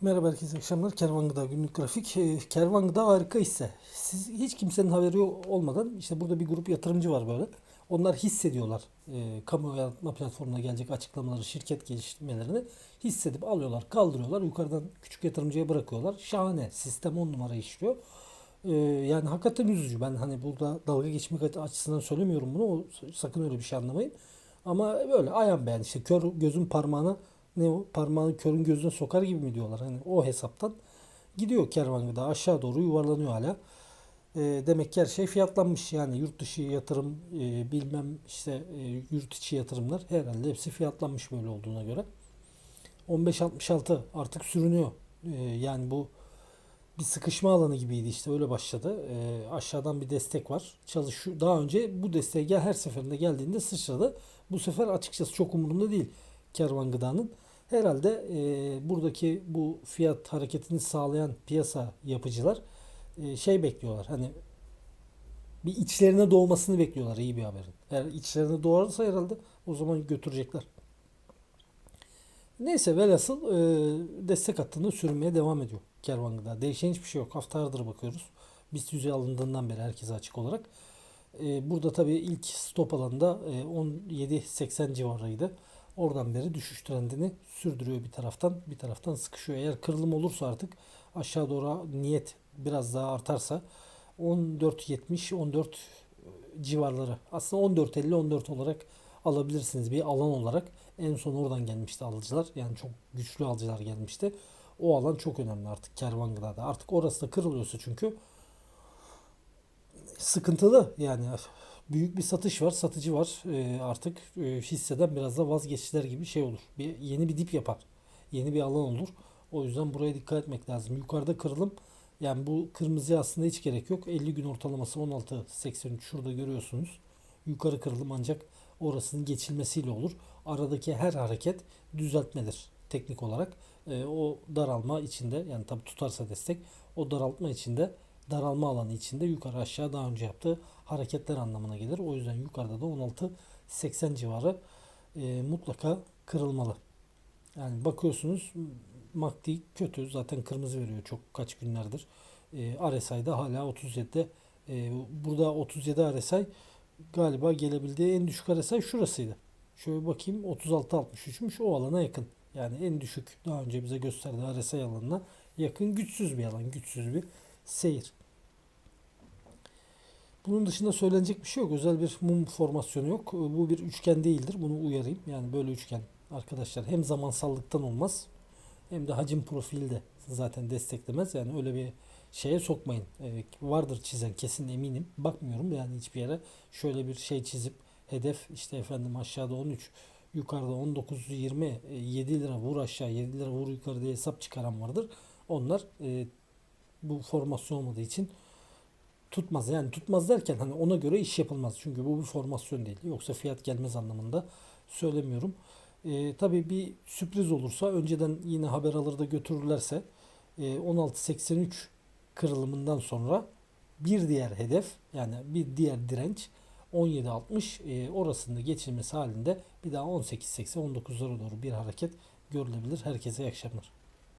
Merhaba herkese akşamlar. Kervan Gıda günlük grafik. Ee, Kervan Gıda harika hisse. Siz hiç kimsenin haberi olmadan işte burada bir grup yatırımcı var böyle. Onlar hissediyorlar. E, kamu yaratma platformuna gelecek açıklamaları, şirket geliştirmelerini hissedip alıyorlar, kaldırıyorlar. Yukarıdan küçük yatırımcıya bırakıyorlar. Şahane. Sistem 10 numara işliyor. Ee, yani hakikaten üzücü. Ben hani burada dalga geçmek açısından söylemiyorum bunu. O, sakın öyle bir şey anlamayın. Ama böyle ayan beğen işte kör gözün parmağına ne o parmağını körün gözüne sokar gibi mi diyorlar. Hani o hesaptan gidiyor kervan gıda aşağı doğru yuvarlanıyor hala. E, demek ki her şey fiyatlanmış yani yurt dışı yatırım e, bilmem işte e, yurt içi yatırımlar herhalde hepsi fiyatlanmış böyle olduğuna göre. 15.66 artık sürünüyor. E, yani bu bir sıkışma alanı gibiydi işte öyle başladı. E, aşağıdan bir destek var. Çalış daha önce bu desteğe gel her seferinde geldiğinde sıçradı. Bu sefer açıkçası çok umurumda değil kervan gıdanın. Herhalde e, buradaki bu fiyat hareketini sağlayan piyasa yapıcılar e, şey bekliyorlar. Hani bir içlerine doğmasını bekliyorlar iyi bir haberin. Eğer içlerine doğarsa herhalde o zaman götürecekler. Neyse velhasıl e, destek hattında sürünmeye devam ediyor kervan gıda. Değişen hiçbir şey yok. Haftalardır bakıyoruz. BIST yüzey alındığından beri herkese açık olarak. E, burada tabii ilk stop alanında e, 17.80 civarıydı. Oradan beri düşüş trendini sürdürüyor bir taraftan. Bir taraftan sıkışıyor. Eğer kırılım olursa artık aşağı doğru niyet biraz daha artarsa 14.70 14 civarları. Aslında 14.50 14 olarak alabilirsiniz bir alan olarak. En son oradan gelmişti alıcılar. Yani çok güçlü alıcılar gelmişti. O alan çok önemli artık kervan gıdada. Artık orası da kırılıyorsa çünkü sıkıntılı yani büyük bir satış var, satıcı var. E, artık e, hisseden biraz da vazgeçişler gibi şey olur. Bir yeni bir dip yapar. Yeni bir alan olur. O yüzden buraya dikkat etmek lazım. Yukarıda kırılım yani bu kırmızıya aslında hiç gerek yok. 50 gün ortalaması 16.83 şurada görüyorsunuz. Yukarı kırılım ancak orasının geçilmesiyle olur. Aradaki her hareket düzeltmedir teknik olarak. E, o daralma içinde yani tabi tutarsa destek o daraltma içinde daralma alanı içinde yukarı aşağı daha önce yaptığı hareketler anlamına gelir. O yüzden yukarıda da 16.80 civarı e, mutlaka kırılmalı. Yani bakıyorsunuz MACD kötü. Zaten kırmızı veriyor çok kaç günlerdir. E, RSI'da hala 37'de. E, burada 37 RSI galiba gelebildiği en düşük RSI şurasıydı. Şöyle bakayım 36-63'müş o alana yakın. Yani en düşük daha önce bize gösterdiği RSI alanına yakın güçsüz bir alan. Güçsüz bir seyir. Bunun dışında söylenecek bir şey yok. Özel bir mum formasyonu yok. Bu bir üçgen değildir. Bunu uyarayım. Yani böyle üçgen arkadaşlar hem zamansallıktan olmaz hem de hacim profili de zaten desteklemez. Yani öyle bir şeye sokmayın. Ee, vardır çizen kesin eminim. Bakmıyorum yani hiçbir yere şöyle bir şey çizip hedef işte efendim aşağıda 13 yukarıda 19 20 7 lira vur aşağı 7 lira vur yukarı diye hesap çıkaran vardır. Onlar e, bu formasyon olmadığı için tutmaz. Yani tutmaz derken hani ona göre iş yapılmaz. Çünkü bu bir formasyon değil. Yoksa fiyat gelmez anlamında söylemiyorum. E, tabii bir sürpriz olursa önceden yine haber alır da götürürlerse e, 16.83 kırılımından sonra bir diğer hedef yani bir diğer direnç 17.60 e, orasında geçilmesi halinde bir daha 18.80 19'lara doğru bir hareket görülebilir. Herkese iyi akşamlar.